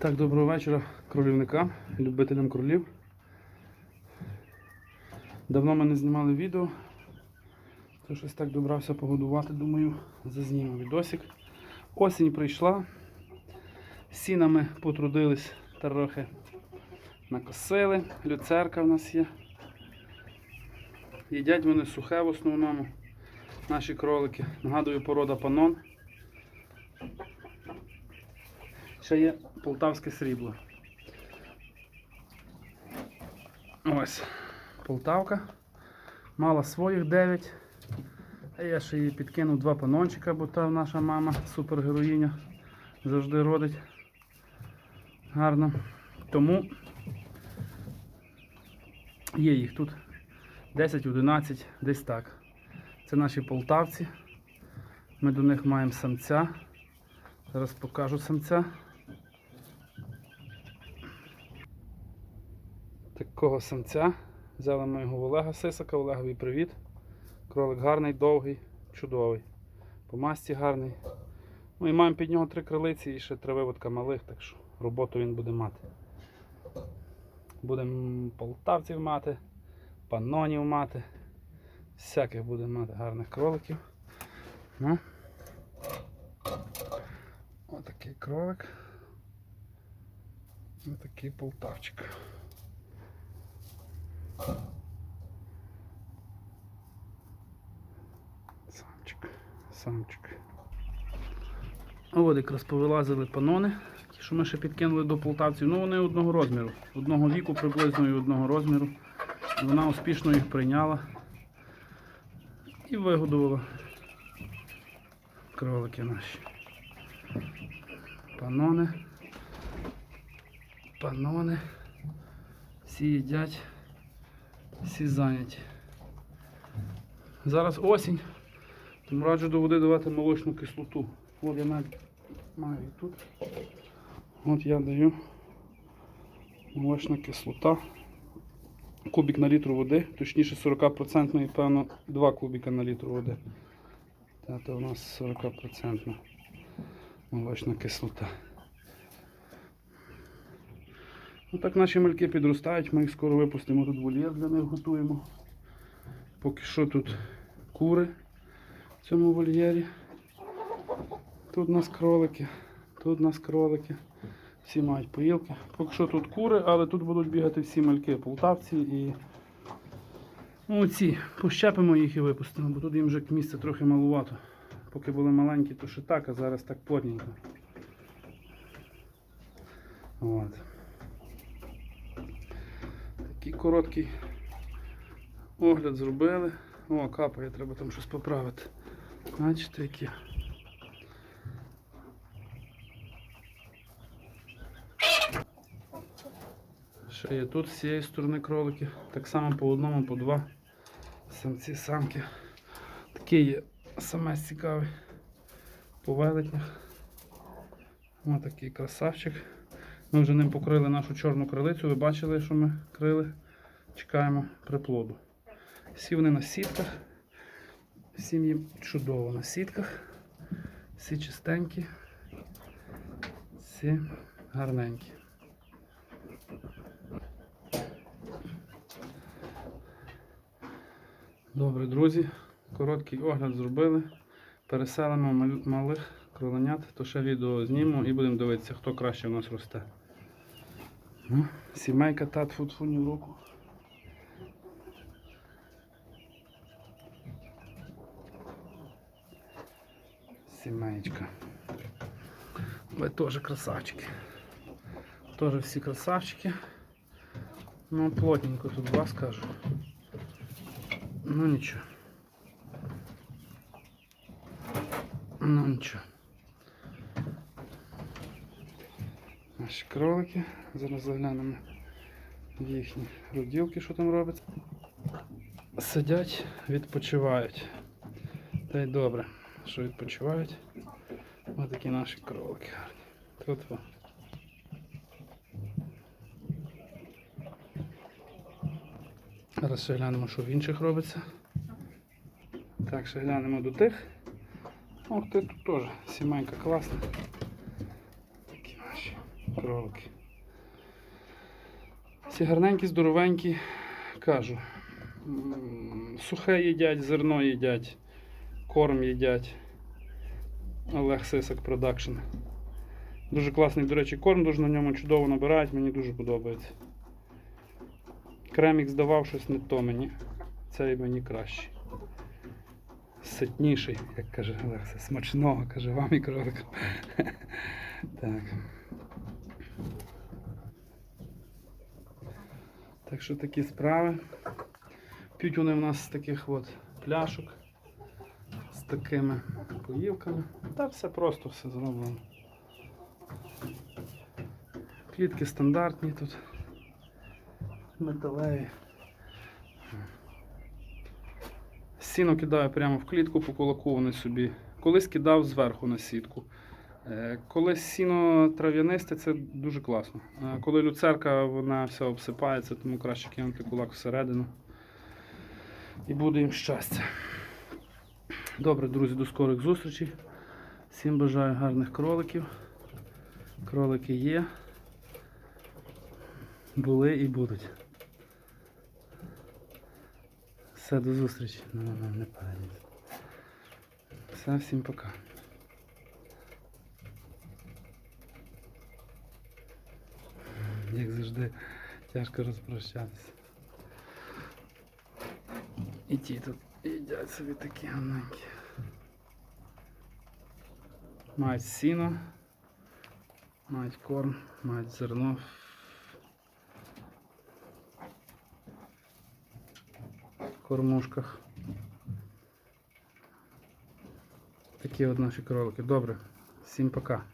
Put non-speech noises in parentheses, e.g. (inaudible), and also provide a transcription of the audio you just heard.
Так, доброго вечора кролівникам, любителям кролів. Давно ми не знімали відео. То щось так добрався погодувати, думаю, зазніму відосик. Осінь прийшла. Сінами потрудились трохи накосили. Люцерка в нас є. Їдять вони сухе в основному. Наші кролики. Нагадую, порода панон. Ще є полтавське срібло. Ось. Полтавка. Мала своїх 9. А я ще їй підкинув два панончика, бо та наша мама супергероїня завжди родить. Гарно. Тому є їх тут 10-11, десь так. Це наші полтавці. Ми до них маємо самця. Зараз покажу самця. Такого самця. Взяли ми його в Олега Сисака. Олегові привіт. Кролик гарний, довгий, чудовий. По масті гарний. Ну і маємо під нього три крилиці і ще три виводка малих, так що роботу він буде мати. Будемо полтавців мати, панонів мати. Всяких буде мати гарних кроликів. Ну. Отакий кролик. Отакий полтавчик. Самчик, самчик. А от якраз повилазили панони, ті, що ми ще підкинули до полтавців. Ну вони одного розміру, одного віку приблизно і одного розміру. Вона успішно їх прийняла і вигодувала кролики наші. Панони. Панони. Всі їдять, всі зайняті. Зараз осінь, тому раджу до води давати молочну кислоту. От я навіть маю тут. От я даю молочна кислота. Кубик на літру води, точніше 40% і певно 2 кубика на літру води. То у нас 40% молочна кислота. Ну так наші мальки підростають, ми їх скоро випустимо, тут вольєр для них готуємо. Поки що тут кури в цьому вольєрі. Тут у нас кролики, тут у нас кролики. Всі мають поїлки. Поки що тут кури, але тут будуть бігати всі мальки, полтавці і ну, ці. Пощепимо їх і випустимо, бо тут їм вже місця трохи малувато. Поки були маленькі, то ще так, а зараз так плотненько. От. Такий короткий огляд зробили. О, капає, треба там щось поправити. Бачите, які. Ще є тут з цієї сторони кролики. Так само по одному, по два. Самці, самки. Такий є самець цікавий. По велетнях. Ось такий красавчик. Ми вже ним покрили нашу чорну крилицю. Ви бачили, що ми крили. Чекаємо приплоду. Всі вони на сітках. Всім їм чудово на сітках. Всі чистенькі. Всі гарненькі. Добре, друзі. Короткий огляд зробили. Переселимо мал- малих кроленят, то ще відео знімемо і будемо дивитися, хто краще в нас росте. Ну, Сімейка тат фу ні в руку. Сімеєчка. Ви теж красавчики. Теж всі красавчики. Ну, плотненько тут два скажу. Ну нічого. Ну нічого. Наші кролики. Зараз заглянемо їхні роділки, що там робиться. Сидять, відпочивають. Та й добре, що відпочивають. Ось такі наші кролики гарні. Тут во. Зараз ще глянемо, що в інших робиться. Так, ще глянемо до тих. Ох, ти тут теж сімейка класна. Такі наші. кролики. Ці гарненькі, здоровенькі, кажу. Сухе їдять, зерно їдять, корм їдять. Олег Сисак Продакшн. Дуже класний, до речі, корм, дуже на ньому чудово набирають, мені дуже подобається. Кремік здавав щось не то мені. Цей мені кращий. Ситніший, як каже Олекса. Смачного, каже вам і кроликам. (laughs) Так. Так що такі справи. П'ють вони в нас з таких от пляшок, такими поївками. Та все просто все зроблено. Клітки стандартні тут. Металеві. Сіно кидаю прямо в клітку по кулаку вони собі. Колись кидав зверху на сітку. Е, Коли сіно трав'янисте, це дуже класно. Е, Коли люцерка, вона вся обсипається, тому краще кинути кулак всередину. І буде їм щастя. Добре, друзі, до скорих зустрічей. Всім бажаю гарних кроликів. Кролики є. Були і будуть. Все, до зустрічі. Ну, ну, не. Все, всім пока. Як завжди, тяжко розпрощатися. І ті тут їдять собі такі гарненькі. Мають сіно, мають корм, мають зерно. В кормушках. Такі от наші кролики. Добре. Всім пока.